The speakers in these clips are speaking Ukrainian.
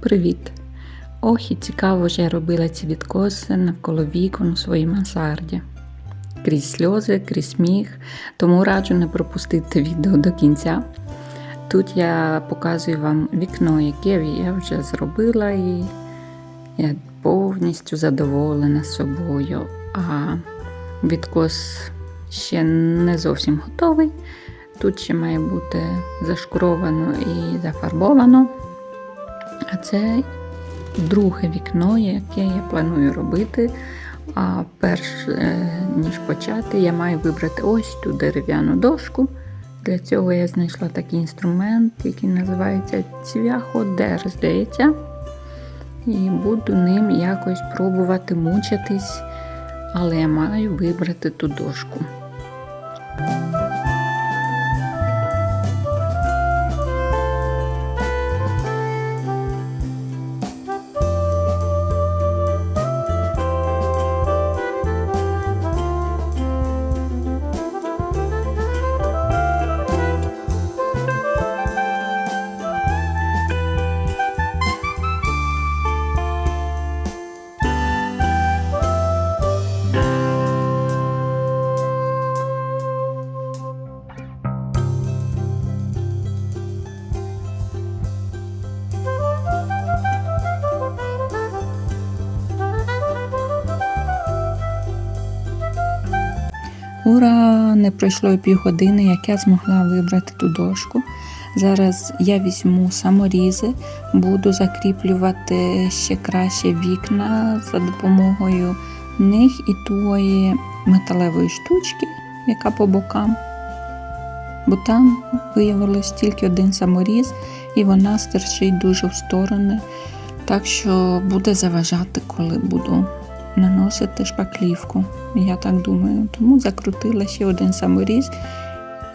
Привіт! Ох, і цікаво ж я робила ці відкоси навколо вікон у своїй мансарді. Крізь сльози, крізь сміх, тому раджу не пропустити відео до кінця. Тут я показую вам вікно, яке я вже зробила, і я повністю задоволена собою. А відкос ще не зовсім готовий. Тут ще має бути зашкуровано і зафарбовано. А це друге вікно, яке я планую робити. А перш е, ніж почати, я маю вибрати ось ту дерев'яну дошку. Для цього я знайшла такий інструмент, який називається цвяходер, здається. І буду ним якось пробувати мучитись, але я маю вибрати ту дошку. Ура! Не пройшло і півгодини, як я змогла вибрати ту дошку. Зараз я візьму саморізи, буду закріплювати ще краще вікна за допомогою них і тої металевої штучки, яка по бокам. Бо там виявилось тільки один саморіз, і вона стерчить дуже в сторони, так що буде заважати, коли буду наносити шпаклівку. Я так думаю. Тому закрутила ще один саморіз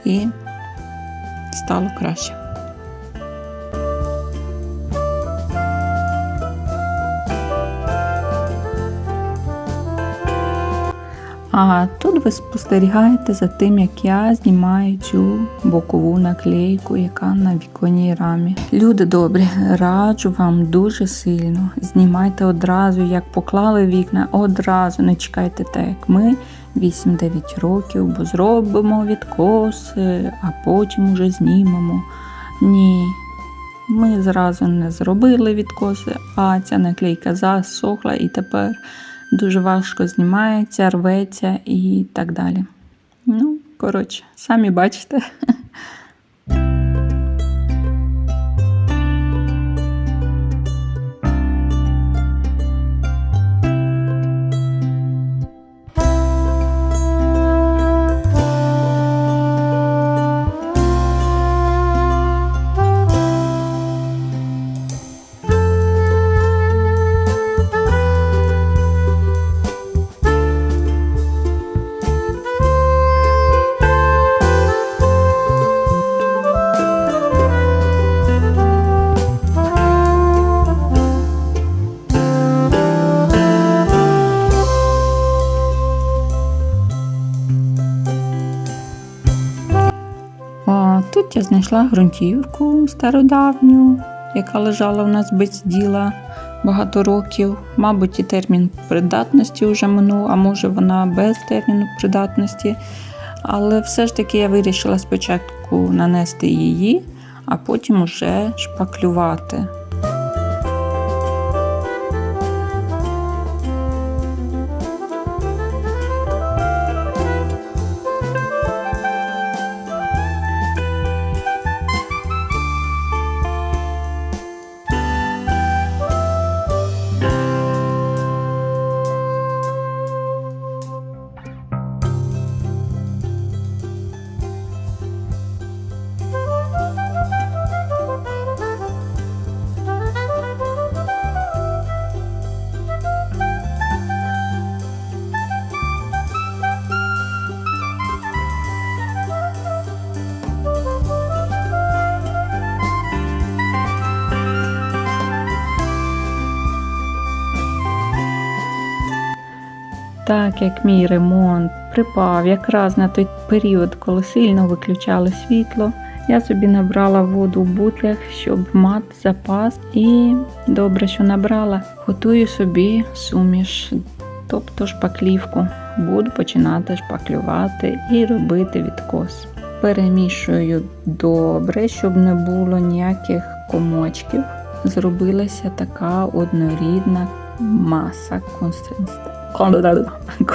і стало краще. А тут ви спостерігаєте за тим, як я знімаю цю бокову наклейку, яка на віконній рамі. Люди добрі, раджу вам дуже сильно. Знімайте одразу, як поклали вікна, одразу не чекайте так, як ми 8-9 років, бо зробимо відкоси, а потім уже знімемо. Ні. Ми зразу не зробили відкоси, а ця наклейка засохла і тепер дуже важко знімається, рветься і так далі. Ну, коротше, самі бачите. знайшла ґрунтівку стародавню, яка лежала в нас без діла багато років. Мабуть, і термін придатності вже минув, а може вона без терміну придатності. Але все ж таки я вирішила спочатку нанести її, а потім уже шпаклювати. Так як мій ремонт припав якраз на той період, коли сильно виключали світло, Я собі набрала воду в бутлях, щоб мати запас, і добре, що набрала. Готую собі суміш, тобто шпаклівку. Буду починати шпаклювати і робити відкос. Перемішую добре, щоб не було ніяких комочків. Зробилася така однорідна маса консистенції.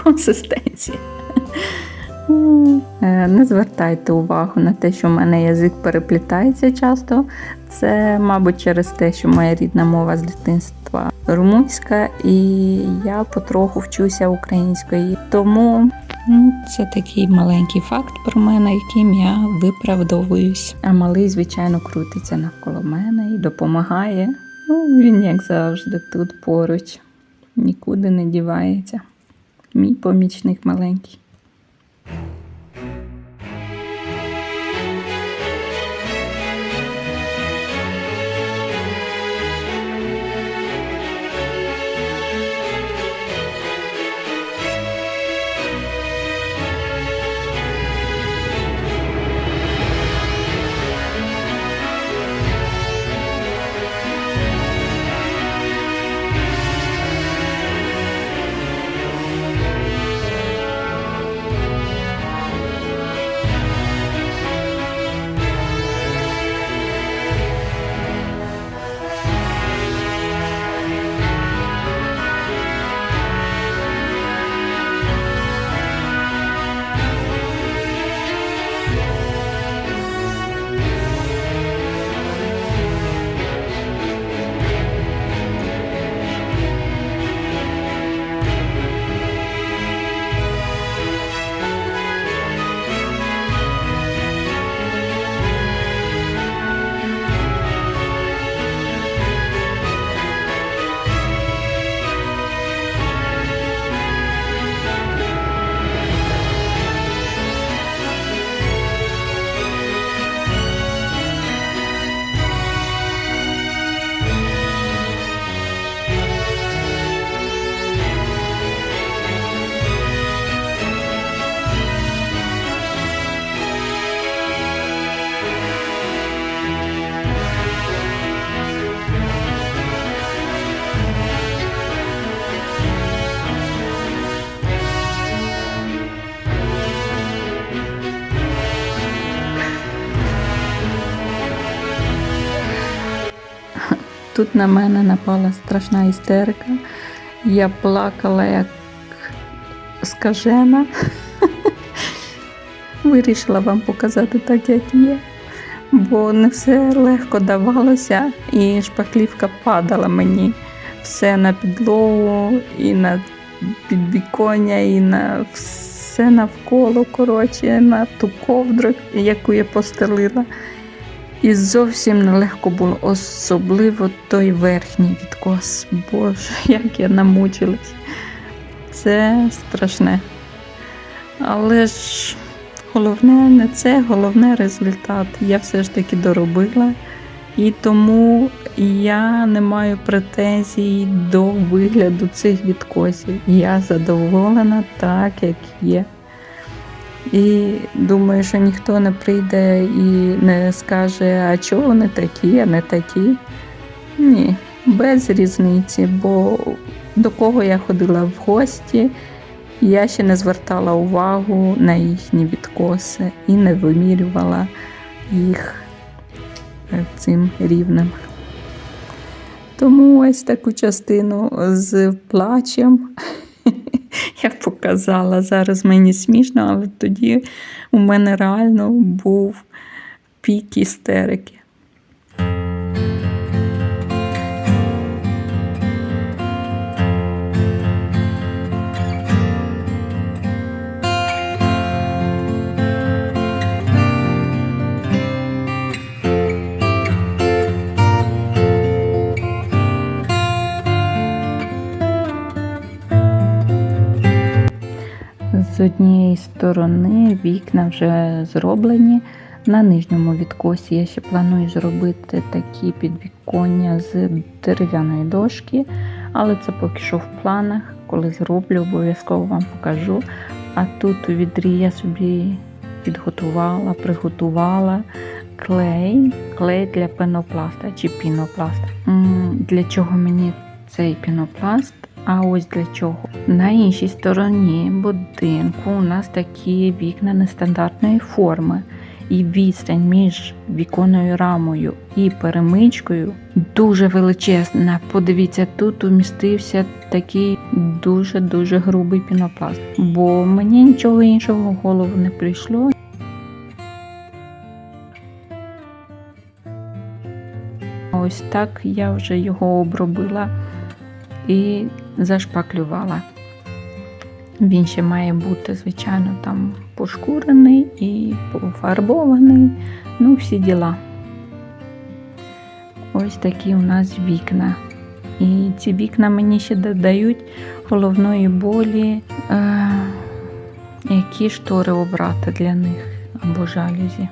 Консистенції. Не звертайте увагу на те, що в мене язик переплітається часто. Це, мабуть, через те, що моя рідна мова з дитинства румунська, і я потроху вчуся української. Тому це такий маленький факт про мене, яким я виправдовуюсь. А малий, звичайно, крутиться навколо мене і допомагає. Ну, він, як завжди, тут поруч, нікуди не дівається. Мій помічник маленький. Тут на мене напала страшна істерика. Я плакала як скажена. Вирішила вам показати так, як є. Бо не все легко давалося, і шпаклівка падала мені все на підлогу, і на підвіконня, і на все навколо, коротше, на ту ковдру, яку я постелила. І зовсім нелегко було, особливо той верхній відкос. Боже, як я намучилась. Це страшне. Але ж головне не це, головне результат. Я все ж таки доробила. І тому я не маю претензій до вигляду цих відкосів. Я задоволена так, як є. І думаю, що ніхто не прийде і не скаже, а чого вони такі, а не такі. Ні, без різниці, бо до кого я ходила в гості, я ще не звертала увагу на їхні відкоси і не вимірювала їх е, цим рівнем. Тому ось таку частину з плачем я показала. Зараз мені смішно, але тоді у мене реально був пік істерики. Однієї сторони вікна вже зроблені. На нижньому відкосі я ще планую зробити такі підвіконня з дерев'яної дошки, але це поки що в планах. Коли зроблю, обов'язково вам покажу. А тут у відрі я собі підготувала, приготувала клей, клей для пенопласта чи пінопласта. Для чого мені цей пінопласт? А ось для чого? На іншій стороні будинку у нас такі вікна нестандартної форми. І відстань між віконною рамою і перемичкою дуже величезна. Подивіться, тут умістився такий дуже-дуже грубий пінопласт. Бо мені нічого іншого в голову не прийшло. Ось так я вже його обробила і зашпаклювала. Він ще має бути, звичайно, там пошкурений і пофарбований. Ну, всі діла. Ось такі у нас вікна. І ці вікна мені ще додають головної болі, е, які штори обрати для них або жалюзі.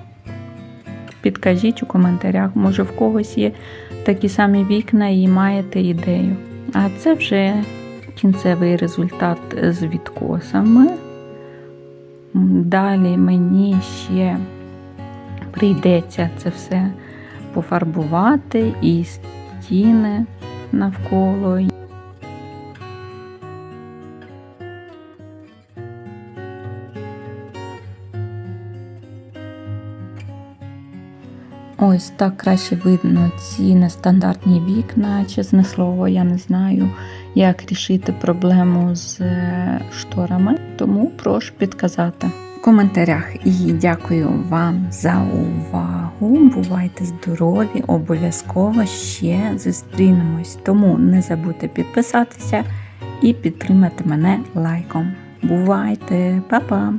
Підкажіть у коментарях, може в когось є такі самі вікна і маєте ідею. А це вже кінцевий результат з відкосами. Далі мені ще прийдеться це все пофарбувати і стіни навколо. Ось так краще видно ці нестандартні вікна, чесне слово, я не знаю, як рішити проблему з е, шторами, тому прошу підказати в коментарях. І дякую вам за увагу. Бувайте здорові, обов'язково ще зустрінемось. Тому не забудьте підписатися і підтримати мене лайком. Бувайте, Па-па!